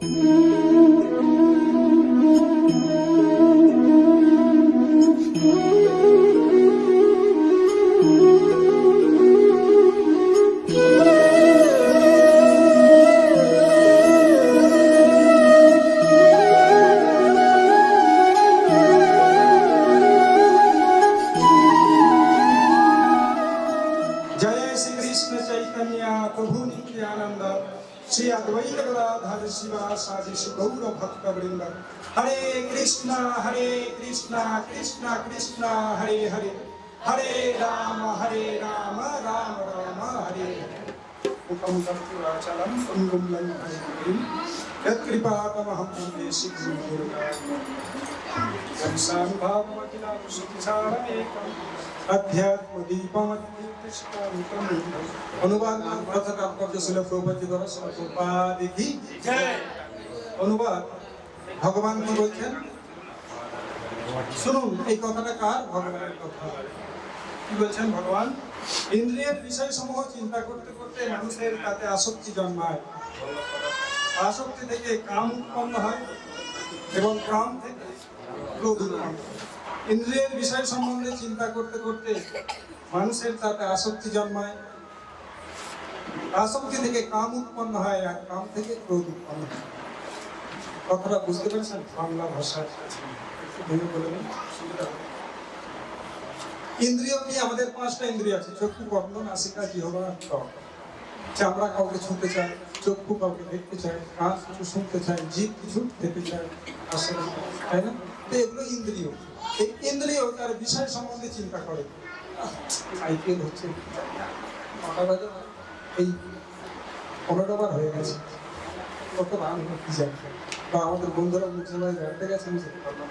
जय श्री कृष्ण चैतन्य प्रभु नित्यानंद। শ্রী অদ্বৈত গদাধর শিবা সাজি গৌর ভক্ত বৃন্দ হরে কৃষ্ণ হরে কৃষ্ণ কৃষ্ণ কৃষ্ণ হরে হরে হরে রাম হরে রাম قولا وعجلا فمنهم من يهاجرين يضرب هذا وهم يسجدون సంసార భావమతి నామసుతిసారమేకం అధ్యాత్మ దీపమత్యశికామికం অনুবাদ কথা তাৎপর্য ছিল প্রভৃতি দ্বারা সর্বোপাধিকি অনুবাদ ভগবান কি বলছেন শুনুন এই কথাটা কার ভগবানের কথা কি বলছেন ভগবান ইন্দ্রিয়ের বিষয় সমূহ চিন্তা করতে করতে মানুষের তাতে আসক্তি জন্মায়। আসক্তি থেকে কাম উৎপন্ন হয় এবং কাম থেকে ক্রোধ উৎপন্ন ইন্দ্রিয়ের বিষয় সম্বন্ধে চিন্তা করতে করতে মানুষের তাতে আসক্তি জন্মায়। আসক্তি থেকে কাম উৎপন্ন হয় আর কাম থেকে ক্রোধ উৎপন্ন হয়। কথাটা বুঝতে পেরেছেন? বাংলা ভাষা একটু ভেঙে বলে সুবিধা। ইন্দ্রিয় কি আমাদের পাঁচটা ইন্দ্রিয় আছে, চক্ষু, কর্ণ, নাসিকা জিহবা ত্বক চামড়া কাউকে ছুঁতে চায় চক্ষু কাউকে দেখতে চায় কান কিছু শুনতে চায় জীব কিছু খেতে চায় আসলে তাই না? তো এগুলো ইন্দ্রিয়। এই ইন্দ্রিয় তার বিষয় সম্বন্ধে চিন্তা করে। আইপিএল হচ্ছে এই পনেরো হয়ে গেছে। কত জানি। বা আমাদের বন্ধুরা মুসলমান বেড়াতে গেছে, আমি যেতে পারলাম।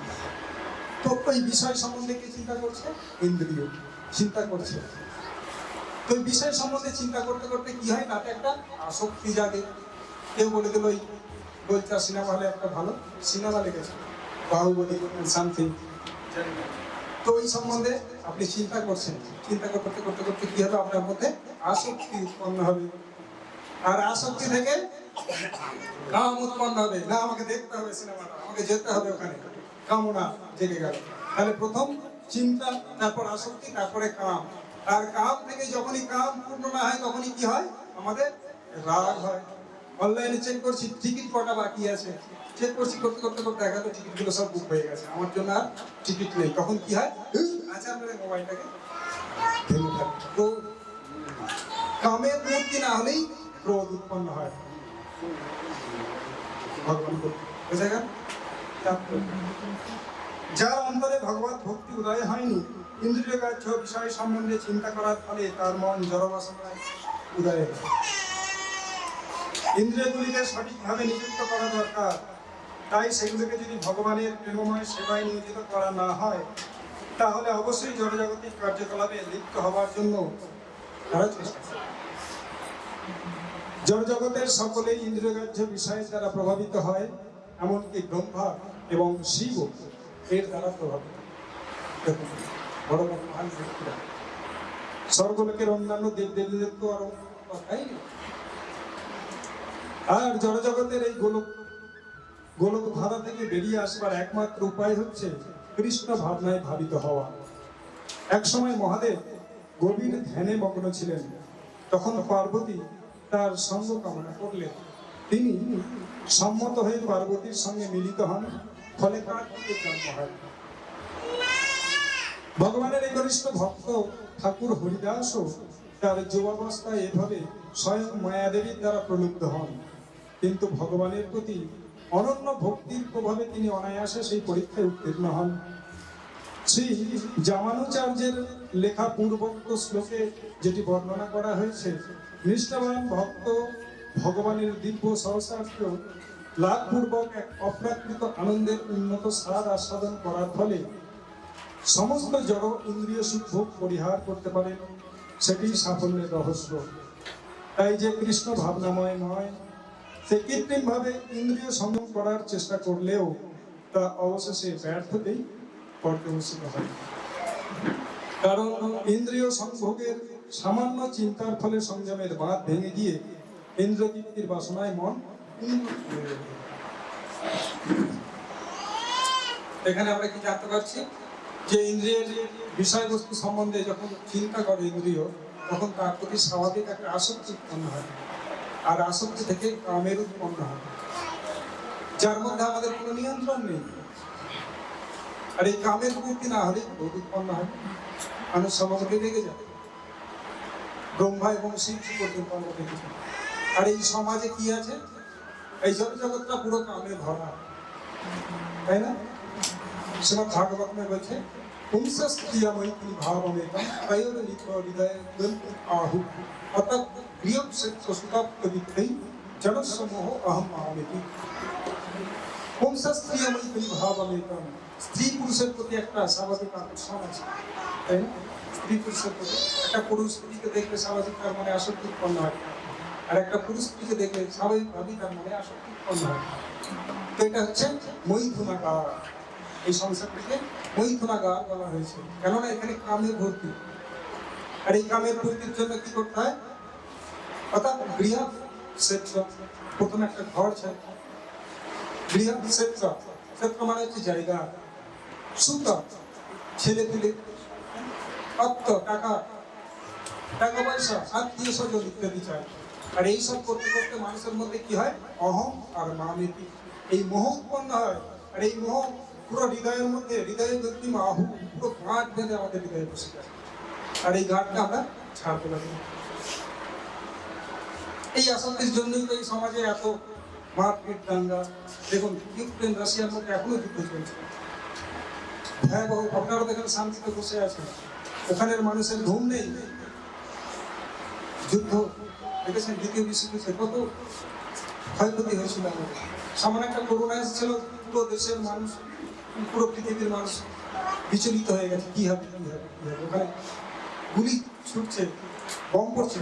তো ওই বিষয় সম্বন্ধে কি চিন্তা করছে? ইন্দ্রিয় চিন্তা করছে। তো ওই বিষয় সম্বন্ধে চিন্তা করতে করতে কি হয়? তাতে একটা আসক্তি জাগে। কেউ বলে দিল ওই বলছে সিনেমা হলে একটা ভালো সিনেমা লেগেছে বাহুবলী সামথিং তো এই সম্বন্ধে আপনি চিন্তা করছেন। চিন্তা করতে করতে করতে কি হবে? আপনার মধ্যে আসক্তি উৎপন্ন হবে। আর আসক্তি থেকে কাম উৎপন্ন হবে। না, আমাকে দেখতে হবে সিনেমাটা। আমাকে যেতে হবে ওখানে। কামনা জেগে গেল। তাহলে প্রথম চিন্তা, তারপর আসক্তি, তারপরে কাম। আর কাম থেকে যখনই কাম পূর্ণ না হয়, তখনই কি হয়? আমাদের রাগ হয়। অনলাইনে চেক করছি টিকিট কটা বাকি আছে? চেক করছি, করতে করতে করতে দেখা গেল টিকিটগুলো সব বুক হয়ে গেছে। আমার জন্য আর টিকিট নেই। তখন কি হয়? আচ্ছা মোবাইলটাকে। তো কামের মূর্তি না হলেই ক্রোধ উৎপন্ন হয়। ভগবান। বোঝা গেল? যার অন্তরে ভগবত ভক্তি উদয় হয়নি ইন্দ্রিয় কার্য বিষয় সম্বন্ধে চিন্তা করার ফলে তার মন জড়বাসনায় উদয় ইন্দ্রিয়গুলিকে সঠিকভাবে নিযুক্ত করা দরকার। তাই সেগুলোকে যদি ভগবানের প্রেমময় সেবায় নিয়োজিত করা না হয়, তাহলে অবশ্যই জড়জাগতিক কার্যকলাপে লিপ্ত হওয়ার জন্য জড়জগতের সকলেই ইন্দ্রিয়গ্রাহ্য বিষয়ের দ্বারা প্রভাবিত হয়, এমনকি ব্রহ্মা এবং শিব এর দ্বারা প্রভাবিত। বড় মহান ব্যক্তিরা। স্বর্গলোকের অন্যান্য তো আরও কথাই আর জড়জগতের এই গোলক গোলক ধারা থেকে বেরিয়ে আসবার একমাত্র উপায় হচ্ছে কৃষ্ণ ভাবনায় ভাবিত হওয়া। একসময় মহাদেব গভীর ধ্যানে মগ্ন ছিলেন। তখন পার্বতী তার সঙ্গ কামনা করলেন। তিনি সম্মত হয়ে পার্বতীর সঙ্গে মিলিত হন। ফলে পুত্রের জন্ম হয়। ভগবানের এই ঘনিষ্ঠ ভক্ত ঠাকুর হরিদাসও তার যুবাবস্থায় এভাবে স্বয়ং মায়াদেবীর দ্বারা প্রলুব্ধ হন। কিন্তু ভগবানের প্রতি অনন্য ভক্তির প্রভাবে তিনি অনায়াসে সেই পরীক্ষায় উত্তীর্ণ হন। শ্রী জামানুচার্যের লেখা পূর্বোক্ত শ্লোকে যেটি বর্ণনা করা হয়েছে, নিষ্ঠাবান ভক্ত ভগবানের দিব্য সহস্রার্থ লাভপূর্বক এক অপ্রাকৃত আনন্দের উন্নত স্বাদ আস্বাদন করার ফলে সমস্ত জড় ইন্দ্রিয় সুখ পরিহার করতে পারেন সেটি সাফল্যের রহস্য তাই যে কৃষ্ণ ভাবনাময় নয়, সে কৃত্রিম ভাবে ইন্দ্রিয় সংযম করার চেষ্টা করলেও তা অবশেষে ব্যর্থতেই পর্যবসিত হয় কারণ ইন্দ্রিয় সংভোগের সামান্য চিন্তার ফলে সংযমের বাঁধ ভেঙে গিয়ে ইন্দ্রতৃপ্তির বাসনায় মন। এখানে আমরা কি জানতে পারছি? যে ইন্দ্রিয়ের বিষয়বস্তু সম্বন্ধে যখন চিন্তা করে ইন্দ্রিয়, তখন তার প্রতি স্বাভাবিক একটা আসক্তি উৎপন্ন হয়। আর আসক্তি থেকে কামের উৎপন্ন হয়। যার মধ্যে আমাদের কোনো নিয়ন্ত্রণ নেই। আর এই কামের পূর্তি না হলে রোগ উৎপন্ন হয় মানুষ সমাজকে রেগে যায়। ব্রহ্মা এবং শিব দেখেছি আর এই সমাজে কি আছে? এই জড় জগৎটা পুরো কামে ভরা তাই না শ্রীমদ ভাগবত में বলছে পুংসস ক্রিয়াময়ী ভাবমেকম ত্রয়োরলিত হৃদয় দন্ত আহু অতঃ প্রিয়ম সুতপ কবিত্রৈ জনস্য মোহ অহম মামেতি পুংসস ক্রিয়াময়ী ভাবমেকম স্ত্রী পুরুষের প্রতি একটা স্বাভাবিক আকর্ষণ আছে তাই না স্ত্রী পুরুষের প্রতি একটা পুরুষ স্ত্রীকে দেখলে স্বাভাবিক তার মনে আসক্তি উৎপন্ন হয় আর একটা পুরুষ স্ত্রীকে দেখলে স্বাভাবিকভাবেই তার মনে আসক্তি তো এটা হচ্ছে মৈথুনাকার এই সংসারটাকে মৈথুনাগার বলা হয়েছে। কেননা এখানে কামের ভর্তি। আর এই কামের ভর্তির জন্য কি করতে হয়? অর্থাৎ গৃহ ক্ষেত্র প্রথমে একটা ঘর চাই। গৃহ ক্ষেত্র ক্ষেত্র মানে হচ্ছে জায়গা। সুত, ছেলে পেলে। অর্থ, টাকা। টাকা পয়সা, আত্মীয় স্বজন ইত্যাদি চাই। আর এই সব করতে করতে মানুষের মধ্যে কি হয়? অহং আর মামেতি। এই মোহ উৎপন্ন হয়। আর এই মোহ পুরো হৃদয়ের মধ্যে হৃদয়ের ব্যক্তি আহু পুরো গাঁট বেঁধে আমাদের হৃদয়ে বসে যায়। আর এই গাঁটটা আমরা ছাড়তে পারি। এই আসক্তির জন্যই তো এই সমাজে এত মারপিট দাঙ্গা। দেখুন, ইউক্রেন, রাশিয়ার মধ্যে এখনও যুদ্ধ চলছে। হ্যাঁ বাবু আপনারা দেখেন শান্তিতে বসে আছে ওখানের মানুষের ঘুম নেই। যুদ্ধ দেখেছেন, দ্বিতীয় বিশ্বযুদ্ধে কত ক্ষয়ক্ষতি হয়েছিল আমাদের। সামান্য একটা করোনা এসেছিল, পুরো দেশের মানুষ, পুরো পৃথিবীর মানুষ বিচলিত হয়ে গেছে, কি হবে কি হবে কি হবে। ওখানে গুলি ছুটছে, বম পড়ছে